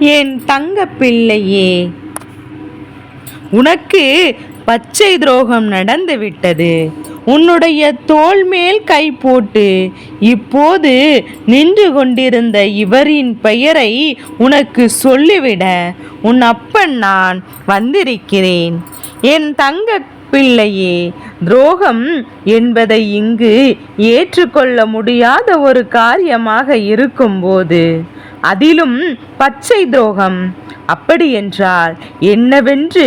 என் தங்க பிள்ளையே உனக்கு பச்சை துரோகம் நடந்து விட்டது. உன்னுடைய தோல் மேல் கை போட்டு இப்போது நின்று கொண்டிருந்த இவரின் பெயரை உனக்கு சொல்லிவிட உன் அப்பன் நான் வந்திருக்கிறேன். என் தங்க பிள்ளையே துரோகம் என்பதை இங்கு ஏற்றுக்கொள்ள முடியாத ஒரு காரியமாக இருக்கும்போது அதிலும் பச்சை துரோகம். அப்படி என்றால் என்னவென்று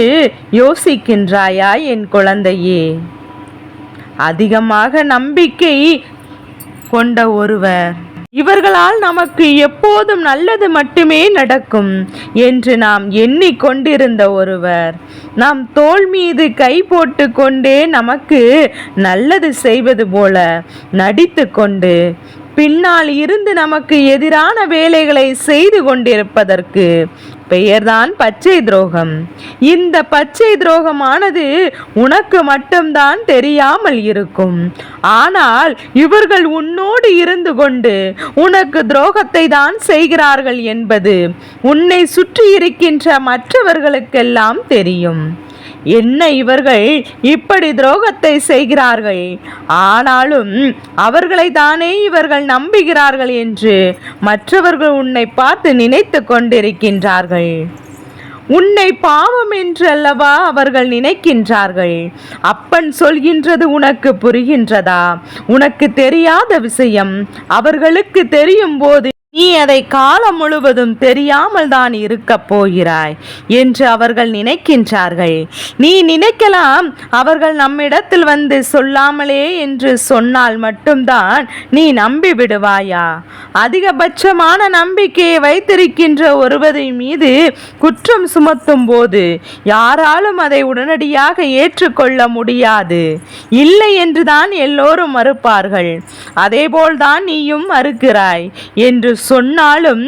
யோசிக்கின்றாயா என் குழந்தையே? அதிகமாக நம்பிக்கை கொண்ட ஒருவர். இவர்களால் நமக்கு எப்போதும் நல்லது மட்டுமே நடக்கும் என்று நாம் எண்ணிக்கொண்டிருந்த ஒருவர். நாம் தோள் மீது கை போட்டு கொண்டே நமக்கு நல்லது செய்வது போல நடித்து கொண்டு பின்னால் இருந்து நமக்கு எதிரான வேலைகளை செய்து கொண்டிருப்பதற்கு பெயர்தான் பச்சை துரோகம். இந்த பச்சை துரோகமானது உனக்கு மட்டும்தான் தெரியாமல் இருக்கும். ஆனால் இவர்கள் உன்னோடு இருந்து கொண்டு உனக்கு துரோகத்தை தான் செய்கிறார்கள் என்பது உன்னை சுற்றி இருக்கின்ற மற்றவர்களுக்கெல்லாம் தெரியும். என்ன இவர்கள் இப்படி துரோகத்தை செய்கிறார்கள்? ஆனாலும் அவர்களை தானே இவர்கள் நம்புகிறார்கள் என்று மற்றவர்கள் உன்னை பார்த்து நினைத்து கொண்டிருக்கின்றார்கள். உன்னை பாவம் என்று அல்லவா அவர்கள் நினைக்கின்றார்கள்? அப்பன் சொல்கின்றது உனக்கு புரிகின்றதா? உனக்கு தெரியாத விஷயம் அவர்களுக்கு தெரியும் போது நீ அதை காலம் முழுவதும் தெரியாமல் தான் இருக்கப் போகிறாய் என்று அவர்கள் நினைக்கின்றார்கள். நீ நினைக்கலாம் அவர்கள் நம்மிடத்தில் வந்து சொல்லாமலே என்று சொன்னால் மட்டும்தான் நீ நம்பி விடுவாயா? அதிகபட்சமான நம்பிக்கையை வைத்திருக்கின்ற ஒருவரின் மீது குற்றம் சுமத்தும் போது யாராலும் அதை உடனடியாக ஏற்றுக்கொள்ள முடியாது. இல்லை என்றுதான் எல்லோரும் மறுப்பார்கள். அதேபோல்தான் நீயும் மறுக்கிறாய் என்று சொன்னாலும்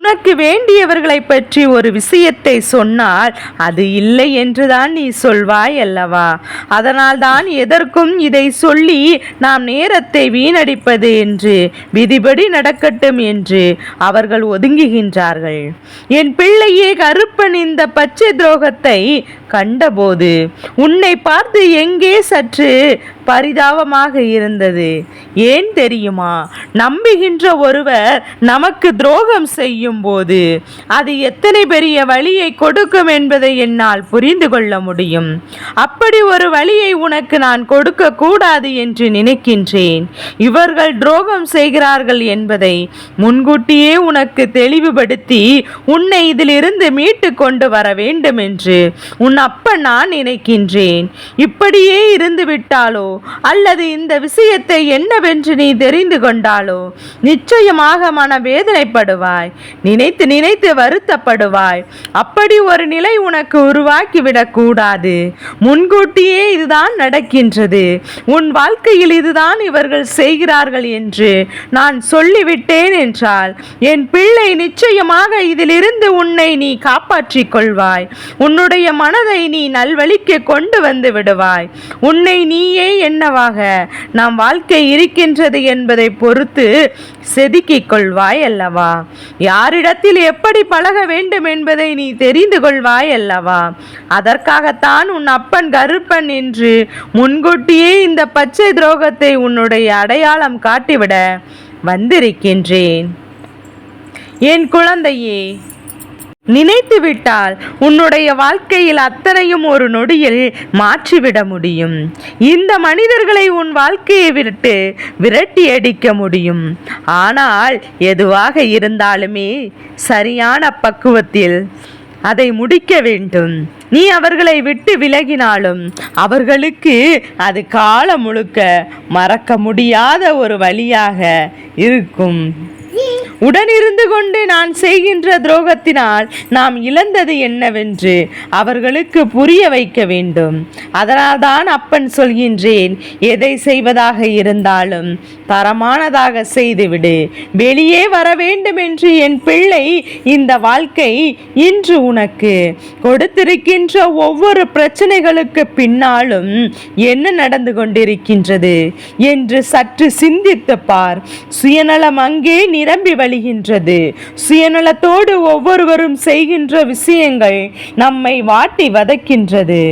உனக்கு வேண்டியவர்களை பற்றி ஒரு விஷயத்தை சொன்னால் அது இல்லை என்றுதான் நீ சொல்வாய் அல்லவா? அதனால்தான் எதற்கும் இதை சொல்லி நாம் நேரத்தை வீணடிப்பது என்று விதிபடி நடக்கட்டும் என்று அவர்கள் ஒதுங்குகின்றார்கள். என் பிள்ளையே கருப்பன் இந்த பச்சை துரோகத்தை கண்டபோது உன்னை பார்த்து எங்கே சற்று பரிதாபமாக இருந்தது? ஏன் தெரியுமா? நம்புகின்ற ஒருவர் நமக்கு துரோகம் செய்யும் போது அது எத்தனை பெரிய வழியை கொடுக்கும் என்பதை என்னால் புரிந்து கொள்ள முடியும். அப்படி ஒரு வழியை உனக்கு நான் கொடுக்க கூடாது என்று நினைக்கின்றேன். இவர்கள் துரோகம் செய்கிறார்கள் என்பதை முன்கூட்டியே உனக்கு தெளிவுபடுத்தி உன்னை இதிலிருந்து மீட்டு கொண்டு வர வேண்டும் என்று உன் அப்ப நான் நினைக்கின்றேன். இப்படியே இருந்து விட்டாலோ அல்லது இந்த விஷயத்தை என்னவென்று நீ தெரிந்து கொண்டாலோ? நிச்சயமாக மன வேதனைப்படுவாய் நினைத்து நினைத்து வருத்தப்படுவாய். அப்படி ஒரு நிலை உனக்கு உருவாக்கிவிடக் கூடாது. முன்கூட்டியே இதுதான் நடக்கின்றது. உன் வாழ்க்கையில் இதுதான் இவர்கள் செய்கிறார்கள் என்று நான் சொல்லிவிட்டேன் என்றால் என் பிள்ளை நிச்சயமாக இதிலிருந்து உன்னை நீ காப்பாற்றிக் கொள்வாய். உன்னுடைய மனதை நீ நல்வழிக்கு கொண்டு வந்து விடுவாய். உன்னை நீயே என்னவாக நாம் வாழ்க்கை இருக்கின்றது என்பதை பொறுத்து செதுக்கிக் கொள்வாய் அல்லவா? யாரிடத்தில் எப்படி பழக வேண்டும் என்பதை நீ தெரிந்து கொள்வாய் அல்லவா? அதற்காகத்தான் உன் அப்பன் கருப்பன் என்று முன்கூட்டியே இந்த பச்சை துரோகத்தை உன்னுடைய அடையாளம் காட்டிவிட வந்திருக்கின்றேன். என் குழந்தையே நினைத்து விட்டால் உன்னுடைய வாழ்க்கையில் அத்தனையும் ஒரு நொடியில் மாற்றிவிட முடியும். இந்த மனிதர்களை உன் வாழ்க்கையை விட்டு விரட்டி அடிக்க முடியும். ஆனால் எதுவாக இருந்தாலுமே சரியான பக்குவத்தில் அதை முடிக்க வேண்டும். நீ அவர்களை விட்டு விலகினாலும் அவர்களுக்கு அது காலம் முழுக்க மறக்க முடியாத ஒரு வழியாக இருக்கும். உடனிருந்து கொண்டு நான் செய்கின்ற துரோகத்தினால் நாம் இழந்தது என்னவென்று அவர்களுக்கு புரிய வைக்க வேண்டும். அதனால்தான் அப்பன் சொல்கின்றேன் எதை செய்வதாக இருந்தாலும் தரமானதாக செய்துவிடு. வெளியே வர வேண்டும் என்று என் பிள்ளை இந்த வாழ்க்கை இன்று உனக்கு. கொடுத்திருக்கின்ற ஒவ்வொரு பிரச்சனைகளுக்கு பின்னாலும் என்ன நடந்து கொண்டிருக்கின்றது? என்று சற்று சிந்தித்து பார். சுயநலம் அங்கே நீ நிரம்பி வழிகின்றது. சுயநலத்தோடு ஒவ்வொருவரும் செய்கின்ற விஷயங்கள் நம்மை வாட்டி வதைக்கின்றது.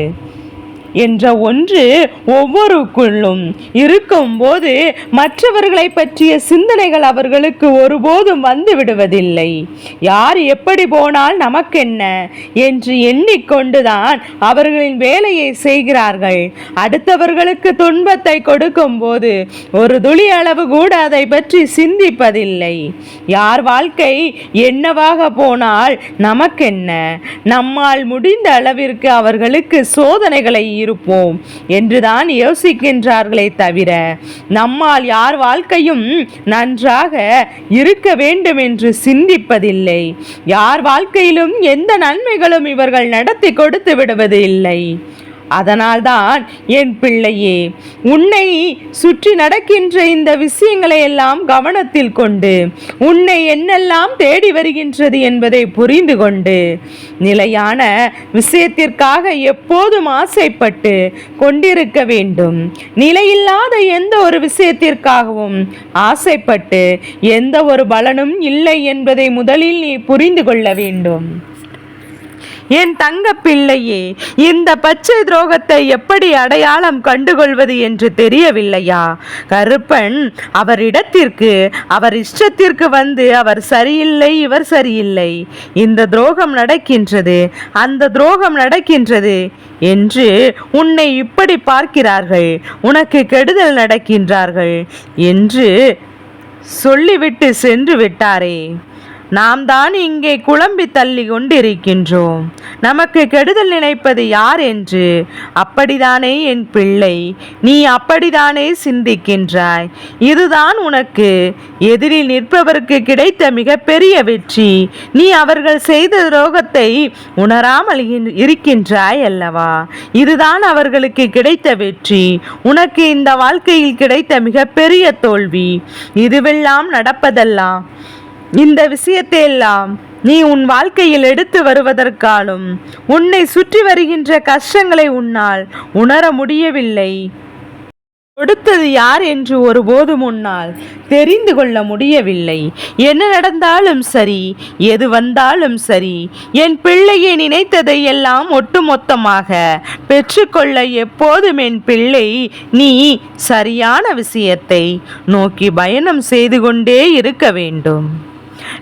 என்ற ஒன்று ஒவ்வொருக்குள்ளும் இருக்கும்போது மற்றவர்களை பற்றிய சிந்தனைகள் அவர்களுக்கு ஒருபோதும் வந்து விடுவதில்லை. யார் எப்படி போனால் நமக்கென்ன? என்று எண்ணிக்கொண்டுதான் அவர்களின் வேலையை செய்கிறார்கள். அடுத்தவர்களுக்கு துன்பத்தை கொடுக்கும்போது ஒரு துளி அளவு கூட அதை பற்றி சிந்திப்பதில்லை. யார் வாழ்க்கை என்னவாக போனால் நமக்கென்ன? நம்மால் முடிந்த அளவிற்கு அவர்களுக்கு சோதனைகளை இருப்போம் என்றுதான் யோசிக்கின்றார்களே தவிர நம்மால் யார் வாழ்க்கையும் நன்றாக இருக்க வேண்டும் என்று சிந்திப்பதில்லை. யார் வாழ்க்கையிலும் எந்த நன்மைகளும் இவர்கள் நடத்தி கொடுத்து விடுவது இல்லை அதனால்தான் என் பிள்ளையே உன்னை சுற்றி நடக்கின்ற இந்த விஷயங்களை எல்லாம் கவனத்தில் கொண்டு உன்னை என்னெல்லாம் தேடி வருகின்றது என்பதை புரிந்து கொண்டு நிலையான விஷயத்திற்காக எப்போதும் ஆசைப்பட்டு கொண்டிருக்க வேண்டும். நிலையில்லாத எந்த ஒரு விஷயத்திற்காகவும் ஆசைப்பட்டு எந்த ஒரு பலனும் இல்லை என்பதை முதலில் நீ புரிந்து கொள்ள வேண்டும். என் தங்க பிள்ளையே இந்த பச்சை துரோகத்தை எப்படி அடையாளம் கண்டுகொள்வது என்று தெரியவில்லையா? கருப்பன் அவர் இடத்திற்கு அவர் இஷ்டத்திற்கு வந்து அவர் சரியில்லை இவர் சரியில்லை. இந்த துரோகம் நடக்கின்றது அந்த துரோகம் நடக்கின்றது என்று உன்னை இப்படி பார்க்கிறார்கள். உனக்கு கெடுதல் நடக்கின்றார்கள் என்று சொல்லிவிட்டு சென்று விட்டாரே. நாம் தான் இங்கே குழம்பி தள்ளி கொண்டிருக்கின்றோம். நமக்கு கெடுதல் நினைப்பது யார் என்று? அப்படிதானே என் பிள்ளை. நீ அப்படிதானே சிந்திக்கின்றாய். இதுதான் உனக்கு. எதிரில் நிற்பவருக்கு கிடைத்த மிகப்பெரிய வெற்றி. நீ அவர்கள் செய்த துரோகத்தை உணராமல் இருக்கின்றாய் அல்லவா? இதுதான் அவர்களுக்கு கிடைத்த வெற்றி. உனக்கு இந்த வாழ்க்கையில் கிடைத்த மிகப்பெரிய தோல்வி. இதுவெல்லாம் நடப்பதெல்லாம் இந்த விஷயத்தையெல்லாம் நீ உன் வாழ்க்கையில் எடுத்து வருவதற்காலும் உன்னை சுற்றி வருகின்ற கஷ்டங்களை உன்னால் உணர முடியவில்லை. கொடுத்தது யார் என்று ஒருபோது முன்னால் தெரிந்து கொள்ள முடியவில்லை. என்ன நடந்தாலும் சரி எது வந்தாலும் சரி என் பிள்ளையை நினைத்ததை எல்லாம் ஒட்டுமொத்தமாக பெற்றுக்கொள்ள எப்போதும் என் பிள்ளை நீ சரியான விஷயத்தை நோக்கி பயணம் செய்து கொண்டே இருக்க வேண்டும்.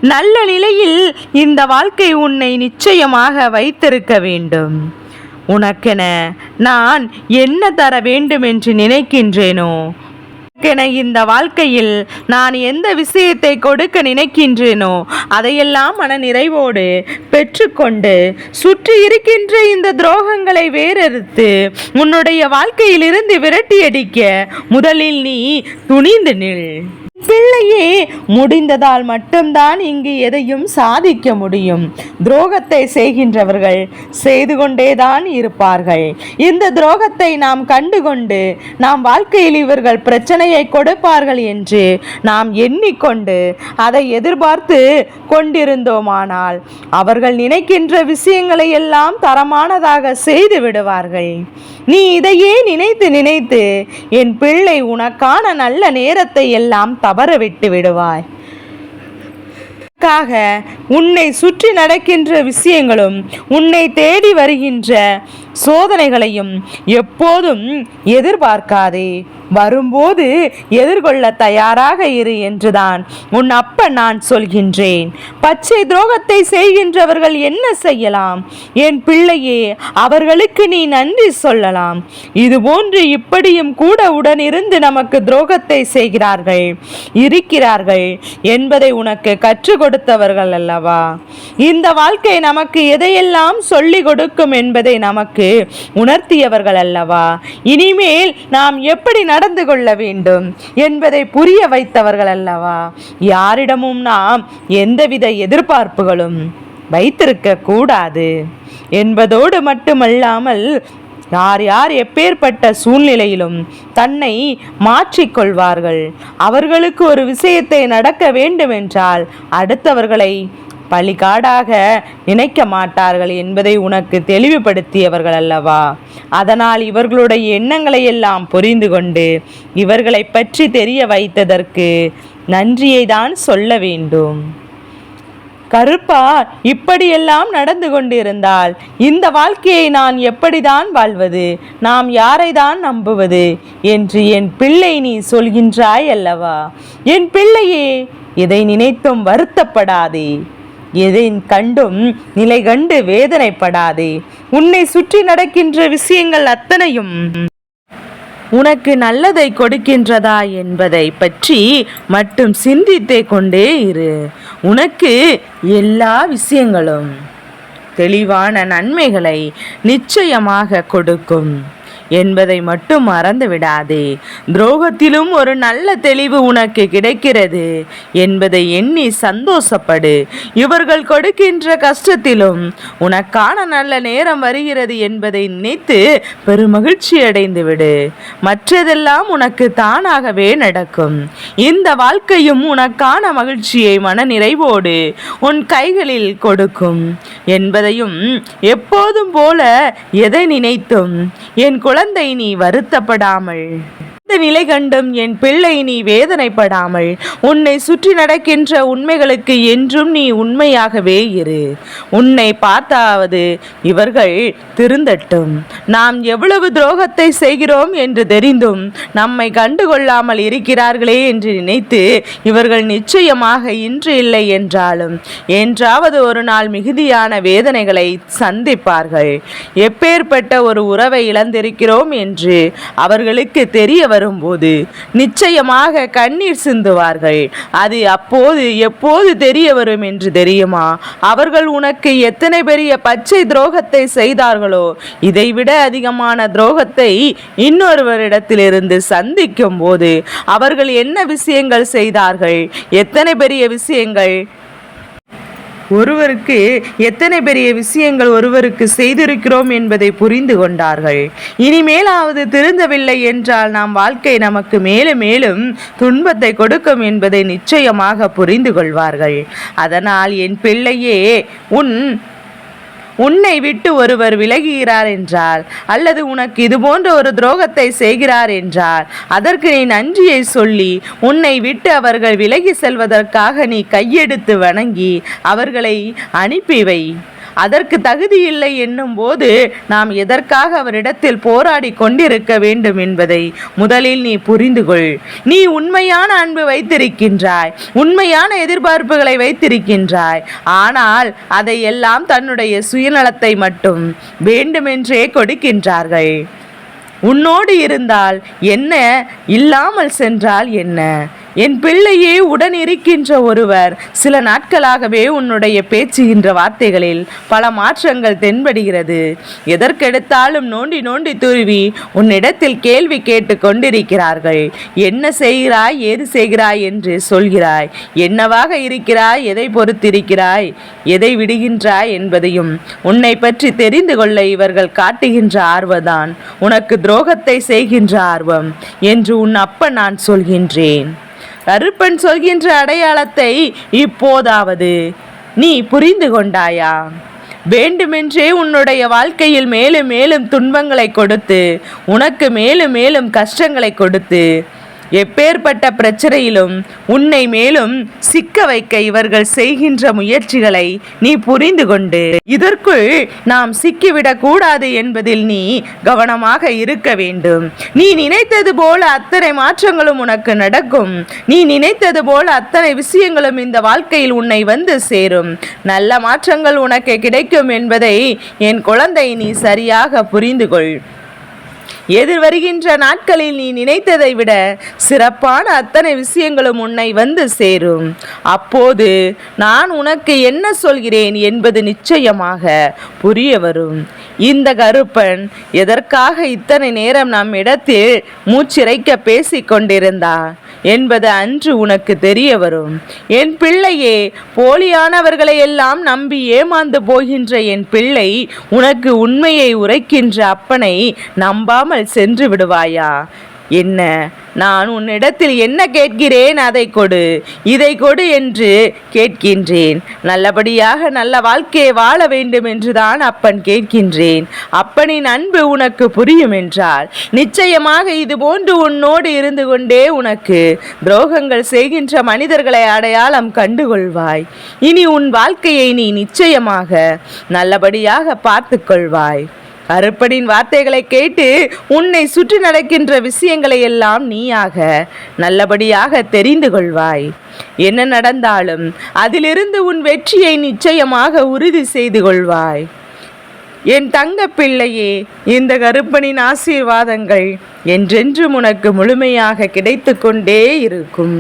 நல்ல நிலையில் இந்த வாழ்க்கை உன்னை நிச்சயமாக வைத்திருக்க வேண்டும். உனக்கென நான் என்ன தர வேண்டும் என்று நினைக்கின்றேனோ உனக்கென இந்த வாழ்க்கையில் நான் எந்த விஷயத்தை கொடுக்க நினைக்கின்றேனோ அதையெல்லாம் மன நிறைவோடு பெற்றுக்கொண்டு சுற்றி இருக்கின்ற இந்த துரோகங்களை வேறறுத்து உன்னுடைய வாழ்க்கையிலிருந்து விரட்டியடிக்க முதலில் நீ துணிந்து நில். பிள்ளையே முடிந்ததால் மட்டும்தான் இங்கு எதையும் சாதிக்க முடியும். துரோகத்தை செய்கின்றவர்கள் செய்து கொண்டேதான் இருப்பார்கள். இந்த துரோகத்தை நாம் கண்டுகொண்டு நாம் வாழ்க்கையில் இவர்கள் பிரச்சனையை கொடுப்பார்கள் என்று நாம் எண்ணிக்கொண்டு அதை எதிர்பார்த்து கொண்டிருந்தோமானால் அவர்கள் நினைக்கின்ற விஷயங்களை எல்லாம் தரமானதாக செய்து விடுவார்கள். நீ இதையே நினைத்து நினைத்து என் பிள்ளை உனக்கான நல்ல நேரத்தை எல்லாம் தவற விட்டு விடுவாய். உன்னை சுற்றி நடக்கின்ற விஷயங்களும் உன்னை தேடி வருகின்ற சோதனைகளையும் எப்போதும் எதிர்பார்க்காதே. வரும்போது எதிர்கொள்ள தயாராக இரு என்றுதான் உன் அப்பன் நான் சொல்கின்றேன். பச்சை துரோகத்தை செய்கின்றவர்கள் என்ன செய்யலாம்? என் பிள்ளையே அவர்களுக்கு நீ நன்றி சொல்லலாம். இதுபோன்று இப்படியும் கூட உடனிருந்து நமக்கு துரோகத்தை செய்கிறார்கள். இருக்கிறார்கள் என்பதை உனக்கு கற்றுக் கொடுத்தவர்கள் அல்லவா? இந்த வாழ்க்கை நமக்கு எதையெல்லாம் சொல்லிக் கொடுக்கும் என்பதை நமக்கு உணர்த்தியவர்கள் அல்லவா? இனிமேல் நாம் எப்படி நடந்து கொள்ள வேண்டும் என்பதை புரிய வைத்தவர்கள் அல்லவா? யாரிடமும் நாம் எந்தவித எதிர்பார்ப்புகளும் வைத்திருக்க கூடாது என்பதோடு மட்டுமல்லாமல் யார் யார் எப்பேற்பட்ட சூழ்நிலையிலும் தன்னை மாற்றிக்கொள்வார்கள் அவர்களுக்கு ஒரு விஷயத்தை நடக்க வேண்டுமென்றால் அடுத்தவர்களை பலிகாடாக நினைக்க மாட்டார்கள் என்பதை உனக்கு தெளிவுபடுத்தியவர்கள் அல்லவா? அதனால் இவர்களுடைய எண்ணங்களை எல்லாம் புரிந்து கொண்டு இவர்களை பற்றி தெரிய வைத்ததற்கு நன்றியை தான் சொல்ல வேண்டும். கருப்பா இப்படியெல்லாம் நடந்து கொண்டிருந்தால் இந்த வாழ்க்கையை நான் எப்படிதான் வாழ்வது? நாம் யாரை தான் நம்புவது? என்று என் பிள்ளை நீ சொல்கின்றாய் அல்லவா? என் பிள்ளையே இதை நினைத்தும் வருத்தப்படாதே. எதை கண்டும் நிலை கண்டு வேதனைப்படாதே. உன்னை சுற்றி நடக்கின்ற விஷயங்கள் அத்தனையும் உனக்கு நல்லதை கொடுக்கின்றதா என்பதை பற்றி மட்டும் சிந்தித்தே கொண்டே இரு. உனக்கு எல்லா விஷயங்களும் தெளிவான நன்மைகளை நிச்சயமாக கொடுக்கும். என்பதை மட்டும் மறந்து விடாதே துரோகத்திலும் ஒரு நல்ல தெளிவு உனக்கு கிடைக்கிறது என்பதை எண்ணி சந்தோஷப்படு. இவர்கள் கொடுக்கின்ற கஷ்டத்திலும் உனக்கான நல்ல நேரம் வருகிறது என்பதை நினைத்து பெருமகிழ்ச்சி அடைந்து விடு மற்றதெல்லாம் உனக்கு தானாகவே நடக்கும். இந்த வாழ்க்கையும் உனக்கான மகிழ்ச்சியை மன நிறைவோடு உன் கைகளில் கொடுக்கும். என்பதையும் எப்போதும் போல எதை நினைத்தும் என் குழந்தை நீ வருத்தப்படாமல். இந்த நிலை கண்டும் என் பிள்ளை நீ வேதனைப்படாமல் உன்னை சுற்றி நடக்கின்ற உண்மைகளுக்கு என்றும் நீ உண்மையாகவே இரு. உன்னை பார்த்தாவது இவர்கள் திருந்தட்டும். நாம் எவ்வளவு துரோகத்தை செய்கிறோம் என்று தெரிந்தும் நம்மை கண்டுகொள்ளாமல் இருக்கிறார்களே என்று நினைத்து இவர்கள் நிச்சயமாக இன்று இல்லை என்றாலும் என்றாவது ஒரு நாள் மிகுதியான வேதனைகளை சந்திப்பார்கள். எப்பேற்பட்ட ஒரு உறவை இழந்திருக்கிறோம் என்று அவர்களுக்கு தெரிய வரும்போது நிச்சயமாக கண்ணீர் சிந்துவார்கள். அது அப்போது எப்போது தெரிய வரும் என்று தெரியுமா? அவர்கள் உனக்கு எத்தனை பெரிய பச்சை துரோகத்தை செய்தார்களோ இதைவிட அதிகமான துரோகத்தை இன்னொருவரிடத்திலிருந்து சந்திக்கும் போது அவர்கள் என்ன விஷயங்கள் செய்தார்கள்? எத்தனை பெரிய விஷயங்கள்? ஒருவருக்கு எத்தனை பெரிய விஷயங்கள் ஒருவருக்கு செய்திருக்கிறோம் என்பதை புரிந்து கொண்டார்கள். இனிமேலாவது திருந்தவில்லை என்றால் நாம் வாழ்க்கை நமக்கு மேலும் மேலும் துன்பத்தை கொடுக்கும் என்பதை நிச்சயமாக புரிந்து கொள்வார்கள். அதனால் என் பிள்ளையே உன் உன்னை விட்டு ஒருவர் விலகுகிறார் என்றால் அல்லது உனக்கு இது போன்ற ஒரு துரோகத்தை செய்கிறார் என்றால் அதற்கு நீ நன்றியை சொல்லி உன்னை விட்டு அவர்கள் விலகி செல்வதற்காக நீ கையெடுத்து வணங்கி அவர்களை அனுப்பி வை. அதற்கு தகுதி இல்லை என்னும் போது நாம் எதற்காக அவரிடத்தில் போராடி கொண்டிருக்க வேண்டும் என்பதை முதலில் நீ புரிந்து கொள். நீ உண்மையான அன்பு வைத்திருக்கின்றாய். உண்மையான எதிர்பார்ப்புகளை வைத்திருக்கின்றாய். ஆனால் அதை எல்லாம் தன்னுடைய சுயநலத்தை மட்டும் வேண்டுமென்றே கொடுக்கின்றார்கள். உன்னோடு இருந்தால் என்ன? இல்லாமல் சென்றால் என்ன? என் பிள்ளையே உடன் இருக்கின்ற ஒருவர் சில நாட்களாகவே உன்னுடைய பேச்சுகின்ற வார்த்தைகளில் பல மாற்றங்கள் தென்படுகிறது. எதற்கெடுத்தாலும் நோண்டி நோண்டி துருவி உன்னிடத்தில் கேள்வி கேட்டு கொண்டிருக்கிறார்கள். என்ன செய்கிறாய் ஏது செய்கிறாய் என்று சொல்கிறாய். என்னவாக இருக்கிறாய் எதை பொறுத்திருக்கிறாய் எதை விடுகின்றாய் என்பதையும் உன்னை பற்றி தெரிந்து கொள்ள இவர்கள் காட்டுகின்ற ஆர்வதான் உனக்கு துரோகத்தை செய்கின்ற ஆர்வம் என்று உன் அப்ப நான் சொல்கின்றேன். கருப்பன் சொல்கின்ற அடையாளத்தை இப்போதாவது நீ புரிந்து கொண்டாயா? வேண்டுமென்றே உன்னுடைய வாழ்க்கையில் மேலும் மேலும் துன்பங்களை கொடுத்து உனக்கு மேலும் மேலும் கஷ்டங்களை கொடுத்து எப்பேற்பட்ட பிரச்சனையிலும் உன்னை மேலும் சிக்க வைக்க இவர்கள் செய்கின்ற முயற்சிகளை நீ புரிந்து கொண்டு இதற்குள் நாம் சிக்கிவிடக் கூடாது என்பதில் நீ கவனமாக இருக்க வேண்டும். நீ நினைத்தது போல அத்தனை மாற்றங்களும் உனக்கு நடக்கும். நீ நினைத்தது போல அத்தனை விஷயங்களும் இந்த வாழ்க்கையில் உன்னை வந்து சேரும். நல்ல மாற்றங்கள் உனக்கு கிடைக்கும் என்பதை என் குழந்தை நீ சரியாக புரிந்து கொள். எதிர் வருகின்ற நாட்களில் நீ நினைத்ததை விட சிறப்பான அத்தனை விஷயங்களும் உன்னை வந்து சேரும். அப்போது நான் உனக்கு என்ன சொல்கிறேன் என்பது நிச்சயமாக புரிய வரும். இந்த கருப்பன் எதற்காக இத்தனை நேரம் நம் இடத்தில் மூச்சிறைக்க பேசிக் கொண்டிருந்தா? என்பது அன்று உனக்கு தெரிய வரும். என் பிள்ளையே போலியானவர்களை எல்லாம் நம்பி ஏமாந்து போகின்ற என் பிள்ளை உனக்கு உண்மையை உரைக்கின்ற அப்பனை நம்பாமல் சென்று விடுவாயா? என்ன நான் உன்னிடத்தில் என்ன கேட்கிறேன் அதை கொடு. இதை கொடு என்று கேட்கின்றேன். நல்லபடியாக நல்ல வாழ்க்கையை வாழ வேண்டும் என்றுதான் அப்பன் கேட்கின்றேன். அப்பனின் அன்பு உனக்கு புரியும் என்றால் நிச்சயமாக இது போன்று உன்னோடு இருந்து கொண்டே உனக்கு துரோகங்கள் செய்கின்ற மனிதர்களை அடையாளம் கண்டுகொள்வாய். இனி உன் வாழ்க்கையை நீ நிச்சயமாக நல்லபடியாக பார்த்து கொள்வாய் கருப்பனின் வார்த்தைகளை கேட்டு உன்னை சுற்றி நடக்கின்ற விஷயங்களை எல்லாம் நீயாக நல்லபடியாக தெரிந்து கொள்வாய். என்ன நடந்தாலும் அதிலிருந்து உன் வெற்றியை நிச்சயமாக உறுதி செய்து கொள்வாய். என் தங்க பிள்ளையே இந்த கருப்பனின் ஆசீர்வாதங்கள் என்றென்றும் உனக்கு முழுமையாக கிடைத்து கொண்டே இருக்கும்.